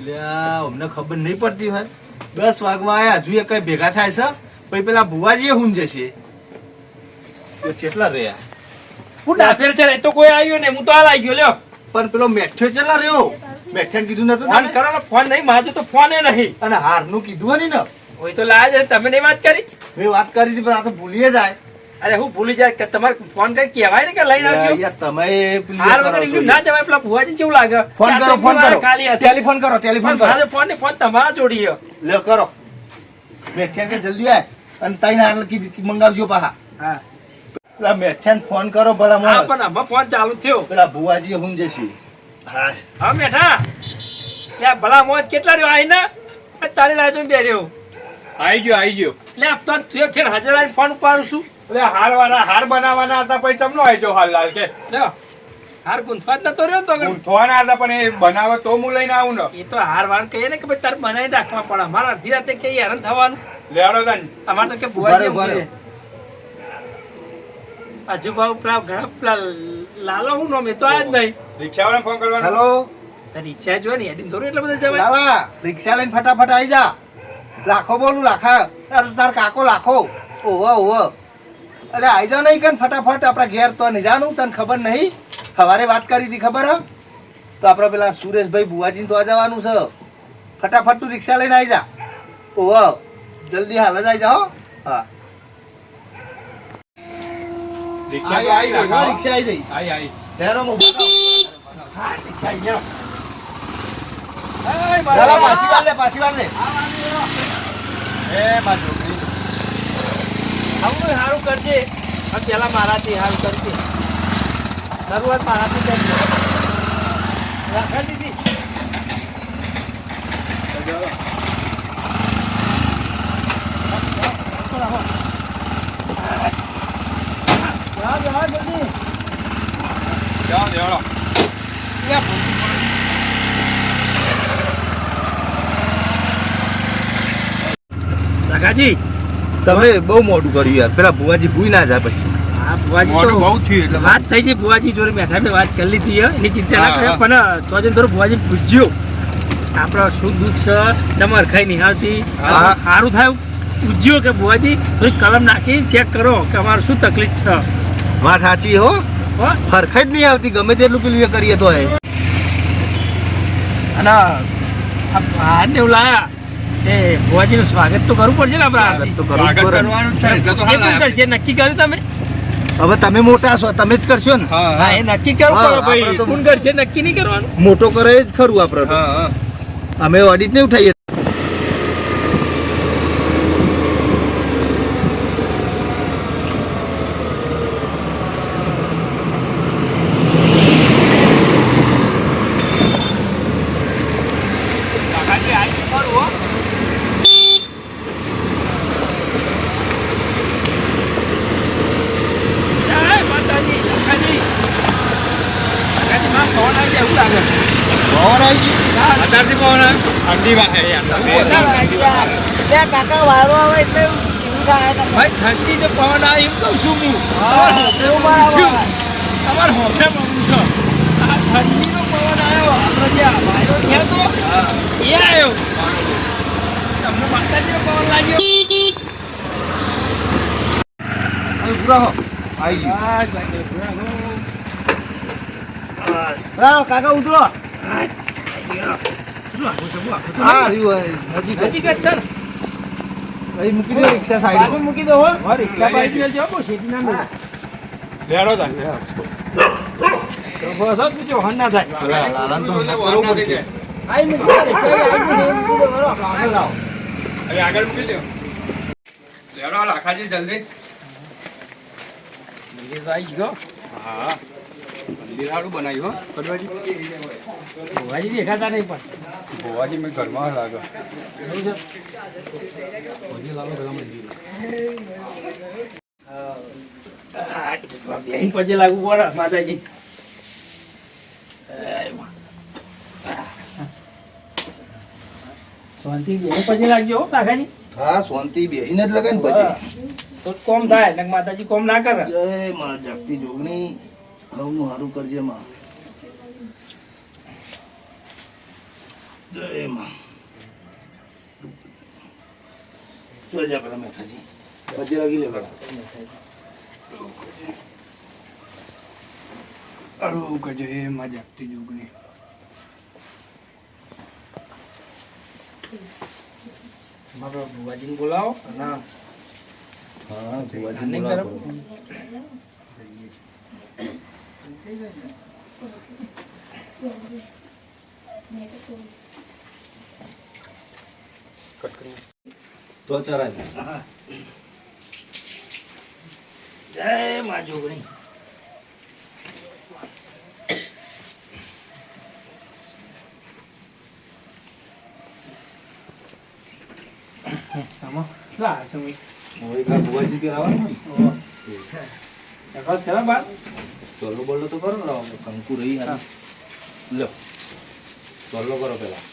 અમને ખબર નહીં પડતી હોય. દસ વાગવા આયા હજુ એ કઈ ભેગા થાય છે? પછી પેલા ભુવાજી હું જશે કેટલા રહ્યા? હું ડાફેર છે એ તો કોઈ આવ્યો ને હું તો હાલ આવી ગયો લ્યો. પણ પેલો મેઠ્યો ચેલા રહ્યો? મેઠ્યાને કીધું નતું ફોન કરો ફોન નહીં મારે તો ફોન નહીં. અને હારનું કીધું નહીં ને? હોય તો લાજ તમે નહીં વાત કરી? મેં વાત કરી હતી પણ આ તો ભૂલીએ જાય. અરે હું ભૂલી જાય કે તમારે ફોન કઈ કહેવાય ને કે લઈને આવજો. તમે હાર વગર છો. ના જવાય પેલા ભુવાજી કેવું લાગે? ફોન કરો ફોન કરો. ટેલિફોન કરો ટેલિફોન કરો. મારો ફોન ને ફોન તમારા જોડી લે કરો. મેઠ્યા કે જલ્દી આય. અને તઈ હાર કીધી મંગાવજો પાહા હા. પેલા મેઠ્યાને ફોન કરો ભલા હા પણ આમાં ફોન ચાલુ થયો. પેલા ભુવાજી હું જશી હા. હા મેઠા. લે ભલા મોજ કેટલા રહ્યો? આઈ ને? તારી લાજ બે રહ્યો આઈ ગયો આઈ ગયો. લે તો તું ઠેર હાજર આવીને ફોન ઉપાડું છું. એટલે હાર વાળા હાર બનાવવાના હતા પછી ચમનો આવી ગયો હાલ કે? હાર ગુંથવા જ નતો રહ્યો તો હું હતા પણ એ બનાવે તો હું લઈને આવું ને. એ તો હાર વાર કહીએ ને કે ભાઈ તારે બનાવી રાખવા પડે. અમારા અડધી રાતે કઈ હેરાન થવાનું. તન અમારે તો કે. હજુ ભાવ પેલા ઘણા પેલા લાલો હું નામ તો આજ જ નહીં. રિક્ષાવાળાને ફોન કરવાનો? હેલો? રિક્ષા જો ને એડી થોડું એટલે બધા જવાય. લાલા રિક્ષા લઈને ફટાફટ આવી જા. લાખો બોલું લાખા. તાર તાર કાકો લાખો. ઓવો ઓવો અરે આઈ જા નહીં કન ફટાફટ આપણા ઘેર તો નહીં જાનું તને ખબર નહીં? સવારે વાત કરી હતી ખબર હ? તો આપણે પેલા સુરેશભાઈ બુવાજીને તો આ જવાનું છે. ફટાફટ તું રિક્ષા લઈને આવી જા ઓવો જલ્દી હાલ જ આવી જા હો. રિક્ષા આવી જઈ, રિક્ષા આવી જઈ. આઈ આઈ હેરો મોબાઈલ હા રિક્ષા આવી જાઓ. મારા પાછી વાર લે પાછી વાર લે. એ મારી આવું સારું કરજે. અને પહેલાં મારાથી સારું કરજે. શરૂઆત મારાથી કરજે. રાખા દીધી જાઓ લેવડો રઘાજી. તમે બહુ મોટું કર્યું યાર. પેલા ભુવાજી ભૂઈ ના જાય પછી. હા ભુવાજી મોઢું તો બહુ થયું એટલે વાત થઈ છે ભુવાજી જોડે બેઠા મેં વાત કરી લીધી એની ચિંતા ના કરે પણ તો જઈને થોડું ભુવાજી પૂછ્યો. આપણા શું દુઃખ છે? તમારે ખાઈ નિહાળતી. આવતી સારું થાય. પૂછ્યો કે ભુવાજી થોડી કલમ નાખી ચેક કરો કે અમારે શું તકલીફ છે. વાત સાચી હો. ફરખાઈ જ નહીં આવતી ગમે તેટલું પેલું એ કરીએ તો એ. અને આ એવું લાયા એ ભુવાજીનું સ્વાગત તો કરવું પડશે ને આપણે તો કરવું કરશે? નક્કી કર્યું તમે? હવે તમે મોટા છો તમે જ કરશો ને. હા એ નક્કી પડે ભાઈ. કોણ કરશે? નક્કી નહીં કરવાનું? મોટો કરે જ ખરું આપણે તો. હા હા. અમે ઓડિટ નહીં ઉઠાઈએ કાકાજી આઈ ગયું ખરું હો. જય માતાજી કાકાજી કાકાજી માં ફોન આવી જાય એવું લાગે પવન આવી ગયું. અત્યારથી પવન આવે. ઠંડી વાગે કાકા વારો આવે એટલે. ભાઈ ઠંડી તો પવન આવે એમ કહું છું હું. તમારે હોફે બગડું છો. આ ઠંડીનો પવન આવ્યો. આપણે જે વાયરો થયો તો એ આવ્યો. તમને માતાજીનો પવન લાગ્યો? કાકા ઉતરો. છે? રહ્યું નજીક નજીક જ છે ને. અહીં મૂકી દો રિક્ષા સાઈડ. બાજુ મૂકી દો હો. રિક્ષા બાઈક લઈ ના મળે. લેવડો બસ હો, તું હન ના થાય. લાલાને તો કરવું વર ના થઈ પડશે. આઈ મૂકી દો રિક્ષા આવી જશે મૂકી દો બરાબર. આગળ લાવો. હવે આગળ મૂકી દો. લેવડો લાખાજી જલ્દી. આવી ગયો. હા. મંદિર બનાવ્યું હો ભુવાજી દેખાતા નહીં પણ. ભોવાજી મેં ઘરમાં લાગે એવું છે? આ બેહીન પછી લાગવું પડે માતાજી. શાંતિ બેહીન પછી લાગજો હો, કાકાજી હા શાંતિ બેહીને જ લગાય ને પછી. તો કોમ થાય માતાજી કોમ ના કરે. જય માં જાગતી જોગણી. હવું સારું કરજે માં. જય માં. જોજા પેલા મેઠાજી પછી લાગી લે પેલા અરું કજો એ માં જાગતી જોગણી મારા ભુવાજીને બોલાવો. ના. હા ભુવાજી બોલાવો. કરો. તો ચરાય જય માં જોગણી આમાં લા સમય એક આ ભુવાજી કે આવવાનું ને નકલ ખરા બાર ચોલ્લો બોલ્લો તો કરો ને હવે કંકુ રહી હા લો ચોલ્લો કરો પેલા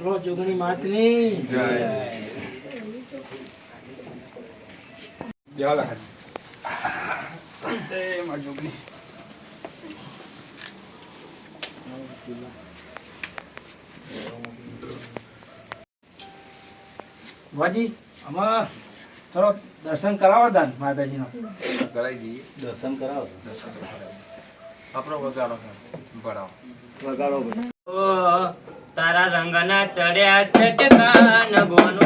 લો જોગણી માતની જય લખન gente. Eh, જોગણી ભુવાજી આમાં થોડો દર્શન કરાવો દાન માતાજીનો. કરાવી દઈએ. દર્શન કરાવો. આપણો વગાડો ભરાવો. વગાડો તારા રંગના ચડ્યા ચટકાન ગોનો